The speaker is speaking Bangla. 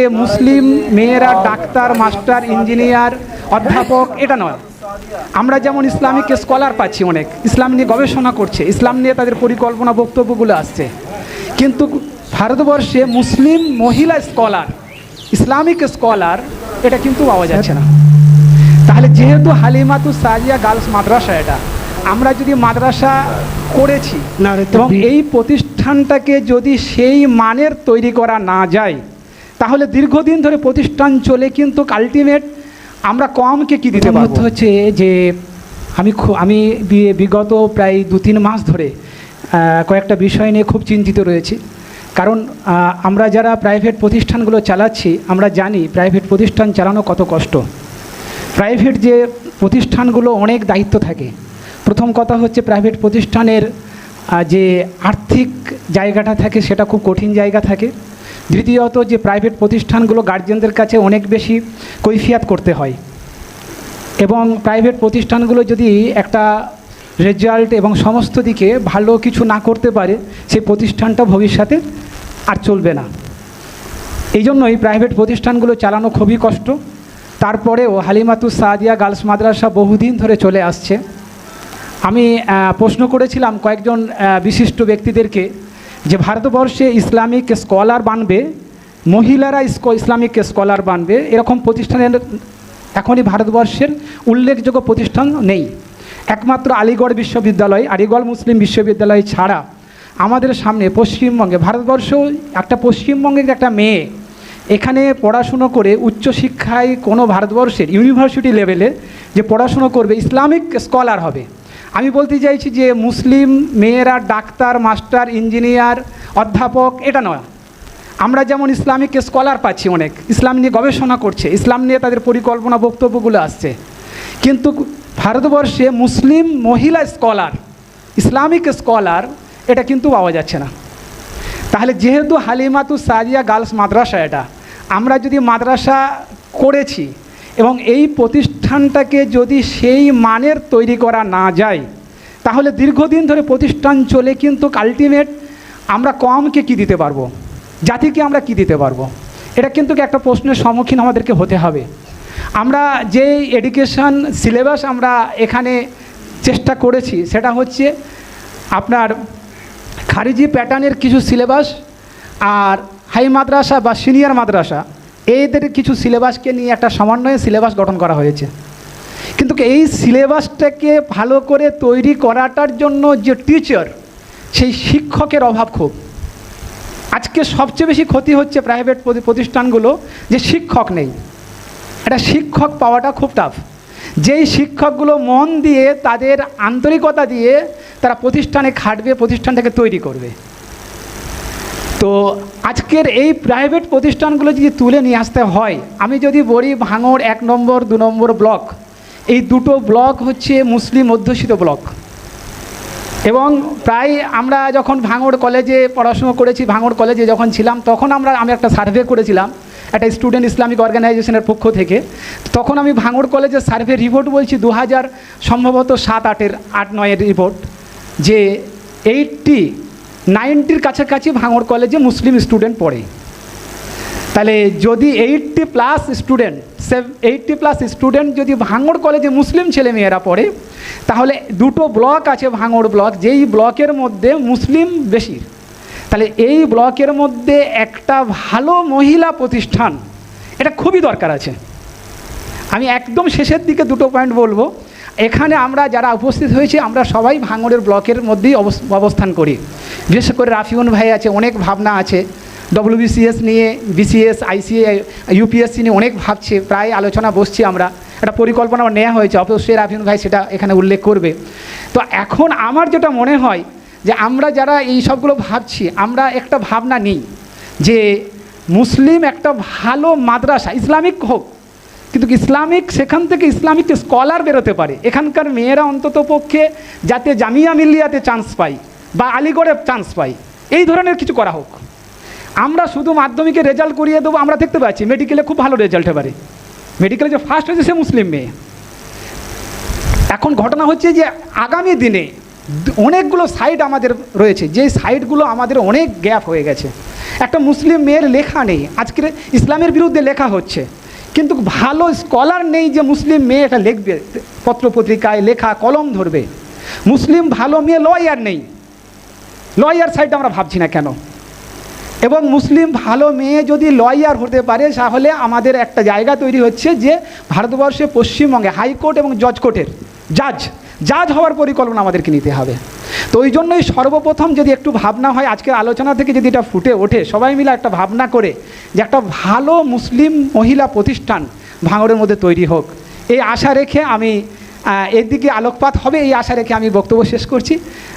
মুসলিম মেয়েরা ডাক্তার মাস্টার ইঞ্জিনিয়ার অধ্যাপক এটা নয়। আমরা যেমন ইসলামিক স্কলার পাচ্ছি অনেক ইসলাম নিয়ে গবেষণা করছে ইসলাম নিয়ে তাদের পরিকল্পনা বক্তব্যগুলো আসছে। কিন্তু ভারতবর্ষে মুসলিম মহিলা স্কলার ইসলামিক স্কলার এটা কিন্তু পাওয়া যাচ্ছে না। তাহলে যেহেতু হালিমাতু সাজিয়া গার্লস মাদ্রাসা এটা আমরা যদি মাদ্রাসা করেছি এবং এই প্রতিষ্ঠানটাকে যদি সেই মানের তৈরি করা না যায় তাহলে দীর্ঘদিন ধরে প্রতিষ্ঠান চলে কিন্তু আলটিমেট আমরা কমকে কি দিতে পারব? হচ্ছে যে আমি খু- আমি বিগত প্রায় দু তিন মাস ধরে কয়েকটা বিষয় নিয়ে খুব চিন্তিত রয়েছি। কারণ আমরা যারা প্রাইভেট প্রতিষ্ঠানগুলো চালাচ্ছি আমরা জানি প্রাইভেট প্রতিষ্ঠান চালানো কত কষ্ট। প্রাইভেট যে প্রতিষ্ঠানগুলো অনেক দায়িত্ব থাকে। প্রথম কথা হচ্ছে প্রাইভেট প্রতিষ্ঠানের যে আর্থিক জায়গাটা থাকে সেটা খুব কঠিন জায়গা থাকে। দ্বিতীয়ত যে প্রাইভেট প্রতিষ্ঠানগুলো গার্জেনদের কাছে অনেক বেশি কৈফিয়াত করতে হয়। এবং প্রাইভেট প্রতিষ্ঠানগুলো যদি একটা রেজাল্ট এবং সমস্ত দিকে ভালো কিছু না করতে পারে, সেই প্রতিষ্ঠানটা ভবিষ্যতে আর চলবে না। এই জন্যই প্রাইভেট প্রতিষ্ঠানগুলো চালানো খুবই কষ্ট। তারপরেও হালিমাতু সাদিয়া গার্লস মাদ্রাসা বহুদিন ধরে চলে আসছে। আমি প্রশ্ন করেছিলাম কয়েকজন বিশিষ্ট ব্যক্তিদেরকে যে ভারতবর্ষে ইসলামিক স্কলার বানবে, মহিলারা ইসলামিক স্কলার বানবে, এরকম প্রতিষ্ঠানের এখনই ভারতবর্ষের উল্লেখযোগ্য প্রতিষ্ঠান নেই। একমাত্র আলিগড় বিশ্ববিদ্যালয়, আলিগড় মুসলিম বিশ্ববিদ্যালয় ছাড়া আমাদের সামনে পশ্চিমবঙ্গে ভারতবর্ষ একটা পশ্চিমবঙ্গের একটা মেয়ে, এখানে পড়াশুনো করে উচ্চশিক্ষায় কোনো ভারতবর্ষের ইউনিভার্সিটি লেভেলে যে পড়াশুনো করবে, ইসলামিক স্কলার হবে। আমি বলতে চাইছি যে মুসলিম মেয়েরা, ডাক্তার, মাস্টার, ইঞ্জিনিয়ার, অধ্যাপক, এটা নয়। আমরা যেমন ইসলামিক স্কলার পাচ্ছি অনেক, ইসলাম নিয়ে গবেষণা করছে, ইসলাম নিয়ে তাদের পরিকল্পনা, বক্তব্যগুলো আসছে। কিন্তু ভারতবর্ষে মুসলিম মহিলা স্কলার, ইসলামিক স্কলার, এটা কিন্তু পাওয়া যাচ্ছে না। তাহলে যেহেতু হালিমাতু সাজিয়া গার্লস মাদ্রাসা এটা, আমরা যদি মাদ্রাসা করেছি এবং এই প্রতিষ্ঠানটাকে যদি সেই মানের তৈরি করা না যায়, তাহলে দীর্ঘদিন ধরে প্রতিষ্ঠান চলে কিন্তু আলটিমেট আমরা কমকে কি দিতে পারব? জাতিকে আমরা কি দিতে পারব? এটা কিন্তু একটা প্রশ্নের সম্মুখীন আমাদেরকে হতে হবে। আমরা যে এডুকেশন সিলেবাস আমরা এখানে চেষ্টা করেছি, সেটা হচ্ছে আপনার খারিজি প্যাটার্নের কিছু সিলেবাস আর হাই মাদ্রাসা বা সিনিয়র মাদ্রাসা। এদের কিছু সিলেবাসকে নিয়ে একটা সমন্বয়ে সিলেবাস গঠন করা হয়েছে। কিন্তু এই সিলেবাসটাকে ভালো করে তৈরি করাটার জন্য যে টিচার, সেই শিক্ষকের অভাব খুব। আজকে সবচেয়ে বেশি ক্ষতি হচ্ছে প্রাইভেট প্রতিষ্ঠানগুলো যে শিক্ষক নেই। একটা শিক্ষক পাওয়াটা খুব টাফ যেই শিক্ষকগুলো মন দিয়ে তাদের আন্তরিকতা দিয়ে তারা প্রতিষ্ঠানে খাটবে, প্রতিষ্ঠানটাকে তৈরি করবে। তো আজকের এই প্রাইভেট প্রতিষ্ঠানগুলো যদি তুলে নিয়ে আসতে হয়, আমি যদি বলি ভাঙড় এক নম্বর, দু নম্বর ব্লক এই দুটো ব্লক হচ্ছে মুসলিম অধ্যুষিত ব্লক এবং প্রায় আমরা যখন ভাঙড় কলেজে পড়াশুনো করেছি, ভাঙড় কলেজে যখন ছিলাম, তখন আমরা, আমি একটা সার্ভে করেছিলাম, একটা স্টুডেন্ট ইসলামিক অর্গানাইজেশনের পক্ষ থেকে। তখন আমি ভাঙড় কলেজের সার্ভে রিপোর্ট বলছি দু হাজার সম্ভবত সাত আটের আট নয়ের রিপোর্ট যে এইটটি নাইনটির কাছাকাছি ভাঙড় কলেজে মুসলিম স্টুডেন্ট পড়ে। তাহলে যদি eighty plus student eighty plus student যদি ভাঙড় কলেজে মুসলিম ছেলে মেয়েরা পড়ে, তাহলে দুটো ব্লক আছে ভাঙড় ব্লক, যেই ব্লকের মধ্যে মুসলিম বেশি। তাহলে এই ব্লকের মধ্যে একটা ভালো মহিলা প্রতিষ্ঠান, এটা খুবই দরকার আছে। আমি একদম শেষের দিকে দুটো পয়েন্ট বলব। এখানে আমরা যারা উপস্থিত হয়েছি, আমরা সবাই ভাঙড়ের ব্লকের মধ্যেই অবস- অবস্থান করি। বিশেষ করে রাফিউন ভাই আছে, অনেক ভাবনা আছে। ডব্লিউবিসিএস নিয়ে বিসিএস আইসিএ ইউপিএসসি নিয়ে অনেক ভাবছে, প্রায় আলোচনা বসছি আমরা। একটা পরিকল্পনা নেওয়া হয়েছে, অবশ্যই রাফিউন ভাই সেটা এখানে উল্লেখ করবে। তো এখন আমার যেটা মনে হয় যে আমরা যারা এই সবগুলো ভাবছি, আমরা একটা ভাবনা নিই যে মুসলিম একটা ভালো মাদ্রাসা, ইসলামিক হোক, কিন্তু ইসলামিক, সেখান থেকে ইসলামিক স্কলার বেরোতে পারে। এখানকার মেয়েরা অন্তত পক্ষে যাতে জামিয়া মিলিয়াতে চান্স পায়। বা আলিগড়ে চান্স পাই। এই ধরনের কিছু করা হোক। আমরা শুধু মাধ্যমিকে রেজাল্ট করিয়ে দেবো, আমরা দেখতে পাচ্ছি মেডিকেলে খুব ভালো রেজাল্ট এবারে। মেডিকেলে যে ফার্স্ট হয়েছে সে মুসলিম মেয়ে। এখন ঘটনা হচ্ছে যে আগামী দিনে অনেকগুলো সাইড আমাদের রয়েছে, যে সাইডগুলো আমাদের অনেক গ্যাপ হয়ে গেছে। একটা মুসলিম মেয়ের লেখা নেই, আজকের ইসলামের বিরুদ্ধে লেখা হচ্ছে। কিন্তু ভালো স্কলার নেই যে মুসলিম মেয়ে এটা লিখবে পত্রপত্রিকায় লেখা কলম ধরবে। মুসলিম ভালো মেয়ে লয়ার নেই। লয়ার সাইড আমরা ভাবছি না কেন? এবং মুসলিম ভালো মেয়ে যদি লয়ার হতে পারে, তাহলে আমাদের একটা জায়গা তৈরি হচ্ছে যে ভারতবর্ষে পশ্চিমবঙ্গে হাইকোর্ট এবং জজ কোর্টের জাজ জাজ হওয়ার পরিকল্পনা আমাদেরকে নিতে হবে। তো ওই জন্যই সর্বপ্রথম যদি একটু ভাবনা হয়, আজকের আলোচনা থেকে যদি এটা ফুটে ওঠে, সবাই মিলে একটা ভাবনা করে যে একটা ভালো মুসলিম মহিলা প্রতিষ্ঠান ভাঙড়ের মধ্যে তৈরি হোক। এই আশা রেখে আমি এর দিকে আলোকপাত হবে, এই আশা রেখে আমি বক্তব্য শেষ করছি।